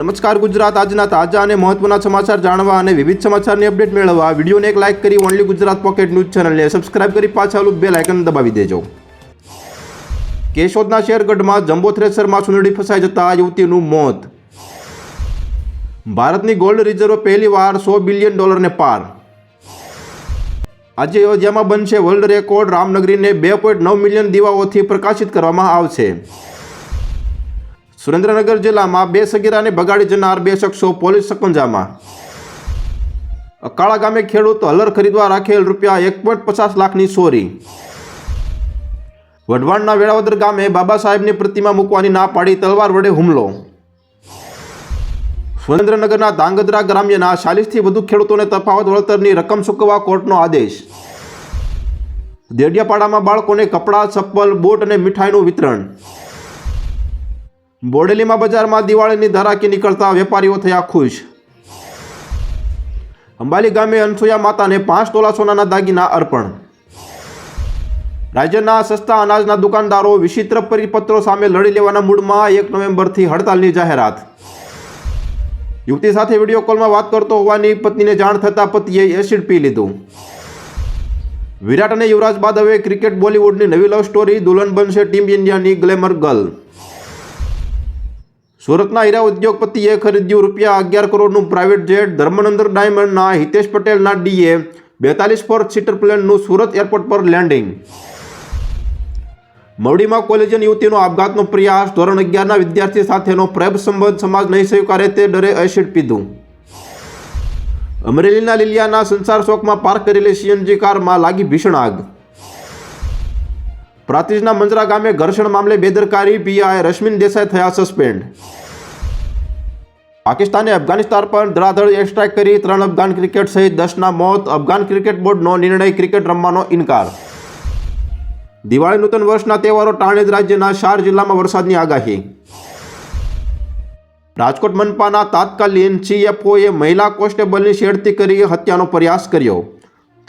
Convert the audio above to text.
નમસ્કાર ગુજરાત, આજના તાજા અને મહત્વના સમાચાર જાણવા અને વિવિધ સમાચારની અપડેટ મેળવવા. વિડીયોને એક લાઇક કરી ઓનલી ગુજરાત પોકેટ ન્યૂઝ ચેનલને સબસ્ક્રાઇબ કરી પાછા બે લાઇકન દબાવી દેજો. કેશોદના શેરગઢમાં જમ્બો થ્રેસરમાં સુંદડી ફસાઈ જતા યુવતીનું મોત. ભારતની ગોલ્ડ રિઝર્વ પહેલીવાર સો બિલિયન ડોલરને પાર. આજે અયોધ્યામાં બનશે વર્લ્ડ રેકોર્ડ. રામનગરીને બે પોઈન્ટ નવ મિલિયન દીવાઓથી પ્રકાશિત કરવામાં આવશે. સુરેન્દ્રનગર જિલ્લામાં બે સગીરાને બગાડી જનાર બે શખ્સો પોલીસ સકંજામાં અકાળા ગામે ખેડૂત હલર ખરીદવા રાખેલ રૂપિયા એક પોઈન્ટ પચાસ લાખની ચોરી. વઢવાણના વેળાવદર ગામે બાબા સાહેબની પ્રતિમા મૂકવાની ના પાડી તલવાર વડે હુમલો. સુરેન્દ્રનગરના ધાંગધ્રા ગ્રામ્યના ચાલીસથી વધુ ખેડૂતોને તફાવત વળતરની રકમ ચૂકવવા કોર્ટનો આદેશ. દેડિયાપાડામાં બાળકોને કપડાં, ચપ્પલ, બૂટ અને મીઠાઈનું વિતરણ. બોડેલીમાં બજારમાં દિવાળીની ધરાકી નીકળતા વેપારીઓ થયા ખુશ. અંબાલી ગામે અનસુયા માતાને પાંચ તોલા સોનાના દાગીના અર્પણ. રાજ્યના સસ્તા અનાજના દુકાનદારો વિચિત્ર પરિપત્રો સામે લડી લેવાના મૂડમાં એક નવેમ્બરથી હડતાલની જાહેરાત. યુવતી સાથે વીડિયો કોલમાં વાત કરતો હોવાની પત્નીને જાણ થતાં પતિએ એસિડ પી લીધું. વિરાટ અને યુવરાજ બાદ હવે ક્રિકેટ બોલિવૂડની નવી લવ સ્ટોરી દુલ્હન બનશે ટીમ ઇન્ડિયાની ગ્લેમર ગર્લ. સુરતના હીરા ઉદ્યોગપતિએ ખરીદ્યું રૂપિયા અગિયાર કરોડનું પ્રાઇવેટ જેટ ધર્મનંદર ડાયમંડના હિતેશ પટેલના ડીએ બેતાલીસ ફોર સીટર પ્લેનનું સુરત એરપોર્ટ પર લેન્ડિંગ. મવડીમાં કોલેજન યુવતીનો આપઘાતનો પ્રયાસ, ધોરણ અગિયારના વિદ્યાર્થી સાથેનો પ્રેમ સંબંધ સમાજ નહીં સ્વીકારે તે ડરે એસિડ પીધું. અમરેલીના લીલિયાના સંસાર ચોકમાં પાર્ક કરેલી સીએનજી કારમાં લાગી ભીષણ આગ. પ્રાતિજના મંજરા ગામે ઘર્ષણ મામલે બેદરકારી, પીઆઈ રશ્મિન દેસાઈ થયા સસ્પેન્ડ. પાકિસ્તાને અફઘાનિસ્તાન પર ધરાધડ એરસ્ટ્રાઇક કરી ત્રણ અફઘાન ક્રિકેટ સહિત દસના મોત, અફઘાન ક્રિકેટ બોર્ડનો નિર્ણય ક્રિકેટ રમવાનો ઇનકાર. દિવાળી નૂતન વર્ષના તહેવારો ટાણે રાજ્યના ચાર જિલ્લામાં વરસાદની આગાહી. રાજકોટ મનપાના તાત્કાલિન સીએફઓએ મહિલા કોન્સ્ટેબલની છેડતી કરી હત્યાનો પ્રયાસ કર્યો.